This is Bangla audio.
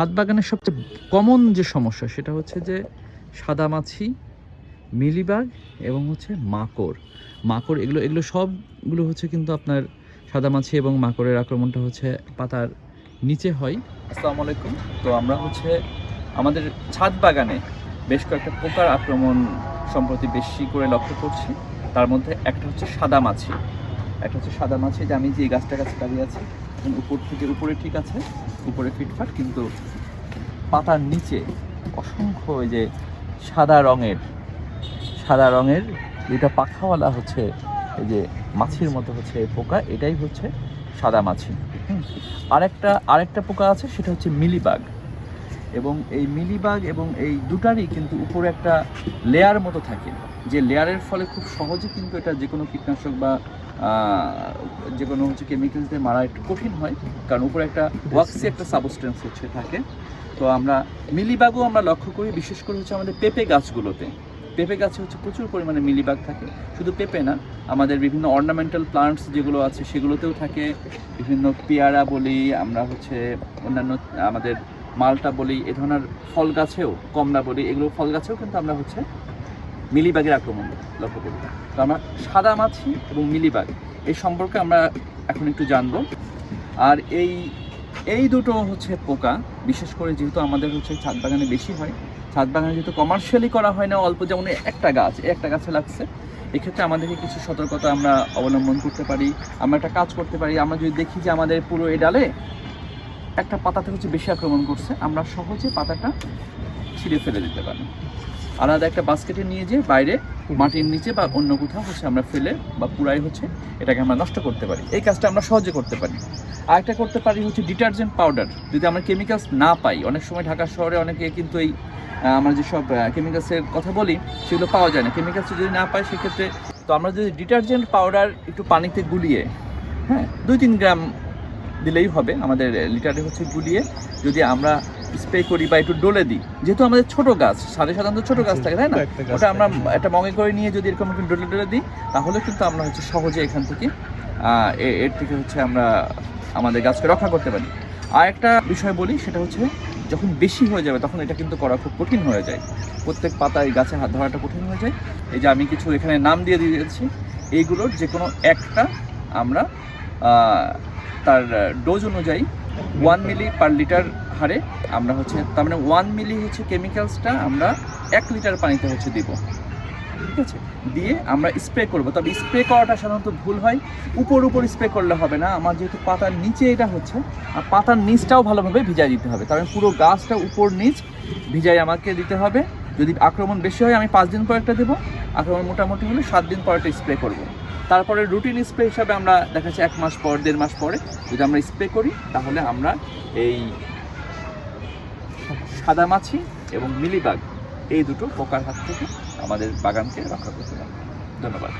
ছাদ বাগানের সবচেয়ে কমন যে সমস্যা, সেটা হচ্ছে যে সাদা মাছি মিলিবাগ এবং হচ্ছে মাকড়। মাকড় এগুলো এগুলো সবগুলো হচ্ছে কিন্তু আপনার সাদা মাছি এবং মাকড়ের আক্রমণটা হচ্ছে পাতার নিচে হয়। আসসালামু আলাইকুম। তো আমরা হচ্ছে আমাদের ছাদ বাগানে বেশ কয়েকটা পোকার আক্রমণ সম্প্রতি বেশি করে লক্ষ্য করছি। তার মধ্যে একটা হচ্ছে সাদা মাছি একটা হচ্ছে সাদা মাছি যে আমি যে গাছটা কাছে দাঁড়িয়ে আছি উপর থেকে উপরে ঠিক আছে, উপরে ফিটফাট, কিন্তু পাতার নিচে অসংখ্য ওই যে সাদা রঙের সাদা রঙের যেটা পাখাওয়ালা হচ্ছে, এই যে মাছির মতো হচ্ছে পোকা, এটাই হচ্ছে সাদা মাছি। আরেকটা আরেকটা পোকা আছে, সেটা হচ্ছে মিলিবাগ এবং এই মিলিবাগ এবং এই দুটারই কিন্তু উপরে একটা লেয়ার মতো থাকে যে লেয়ারের ফলে খুব সহজে কিন্তু এটা যে কোনো কীটনাশক বা যে কোনো হচ্ছে কেমিক্যালস দিয়ে মারা একটু কঠিন হয়। কারণ উপরে একটা ওয়াক্সি একটা সাবস্টেন্স হচ্ছে, থাকে। তো আমরা মিলিবাগও আমরা লক্ষ্য করি, বিশেষ করে হচ্ছে আমাদের পেঁপে গাছগুলোতে। পেঁপে গাছে হচ্ছে প্রচুর পরিমাণে মিলিবাগ থাকে। শুধু পেঁপে না, আমাদের বিভিন্ন অর্নামেন্টাল প্লান্টস যেগুলো আছে, সেগুলোতেও থাকে। বিভিন্ন পেয়ারা বলি, আমরা হচ্ছে অন্যান্য, আমাদের মালটা বলি, এ ধরনের ফল গাছেও, কমলা বলি, এগুলো ফল গাছেও কিন্তু আমরা হচ্ছে মিলিবাগের আক্রমণ, লক্ষ্য করি তো আমরা সাদা মাছি এবং মিলিবাগ এই সম্পর্কে আমরা এখন একটু জানব। আর এই এই দুটো হচ্ছে পোকা, বিশেষ করে যেহেতু আমাদের হচ্ছে ছাদ বাগানে বেশি হয়। ছাদ বাগানে যেহেতু কমার্শিয়ালি করা হয় না, অল্প যেমন একটা গাছ একটা গাছে লাগছে। এক্ষেত্রে আমাদেরকে কিছু সতর্কতা আমরা অবলম্বন করতে পারি, আমরা একটা কাজ করতে পারি। আমরা যদি দেখি যে আমাদের পুরো এই ডালে একটা পাতাতে হচ্ছে বেশি আক্রমণ করছে, আমরা সহজে পাতাটা ছিঁড়ে ফেলে দিতে পারি। আলাদা একটা বাস্কেটে নিয়ে যেয়ে বাইরে মাটির নিচে বা অন্য কোথাও হচ্ছে আমরা ফেলে বা পুরাই হচ্ছে এটাকে আমরা নষ্ট করতে পারি। এই কাজটা আমরা সহজে করতে পারি। আরেকটা করতে পারি হচ্ছে ডিটারজেন্ট পাউডার। যদি আমরা কেমিক্যালস না পাই, অনেক সময় ঢাকা শহরে অনেকে কিন্তু এই আমরা যেসব কেমিক্যালসের কথা বলি, সেগুলো পাওয়া যায় না। কেমিক্যালস যদি না পাই সেক্ষেত্রে তো আমরা যদি ডিটারজেন্ট পাউডার একটু পানিতে গুলিয়ে হ্যাঁ দুই তিন গ্রাম দিলেই হবে। আমাদের লিটারে হচ্ছে গুলিয়ে যদি আমরা স্প্রে করি বা একটু ডলে দিই। যেহেতু আমাদের ছোট গাছ সাড়ে সাধারণত ছোট গাছ থাকে তাই না? ওটা আমরা একটা মগে করে নিয়ে যদি এরকম একটু ডলে ডলে দিই তাহলে কিন্তু আমরা হচ্ছে সহজে এখান থেকে এর থেকে হচ্ছে আমরা আমাদের গাছকে রক্ষা করতে পারি। আর একটা বিষয় বলি সেটা হচ্ছে যখন বেশি হয়ে যাবে তখন এটা কিন্তু করা খুব কঠিন হয়ে যায়। প্রত্যেক পাতায় গাছে হাত ধরাটা কঠিন হয়ে যায়। এই যে আমি কিছু এখানে নাম দিয়ে দিয়েছি এইগুলোর যে কোনো একটা আমরা তার ডোজ অনুযায়ী ওয়ান মিলি পার লিটার হারে আমরা হচ্ছে, তার মানে ওয়ান মিলি হচ্ছে কেমিক্যালসটা আমরা এক লিটার পানিতে হচ্ছে দিব। ঠিক আছে? দিয়ে আমরা স্প্রে করব। তবে স্প্রে করাটা সাধারণত ভুল হয়। উপর উপর স্প্রে করলে হবে না। আমার যেহেতু পাতার নিচে এটা হচ্ছে, আর পাতার নিচটাও ভালোভাবে ভিজাই দিতে হবে। কারণ পুরো গাছটা উপর নিচ ভিজাই আমাকে দিতে হবে। যদি আক্রমণ বেশি হয়, আমি পাঁচ দিন পর একটা দেবো। আক্রমণ মোটামুটি হলে সাত দিন পর একটা স্প্রে করব। তারপরে রুটিন স্প্রে হিসাবে আমরা দেখা যাচ্ছে এক মাস পর, দেড় মাস পরে। যদি আমরা স্প্রে করি, তাহলে আমরা এই সাদা মাছি এবং মিলিবাগ, এই দুটো পোকার হাত থেকে আমাদের বাগানকে রক্ষা করতে পারব। ধন্যবাদ।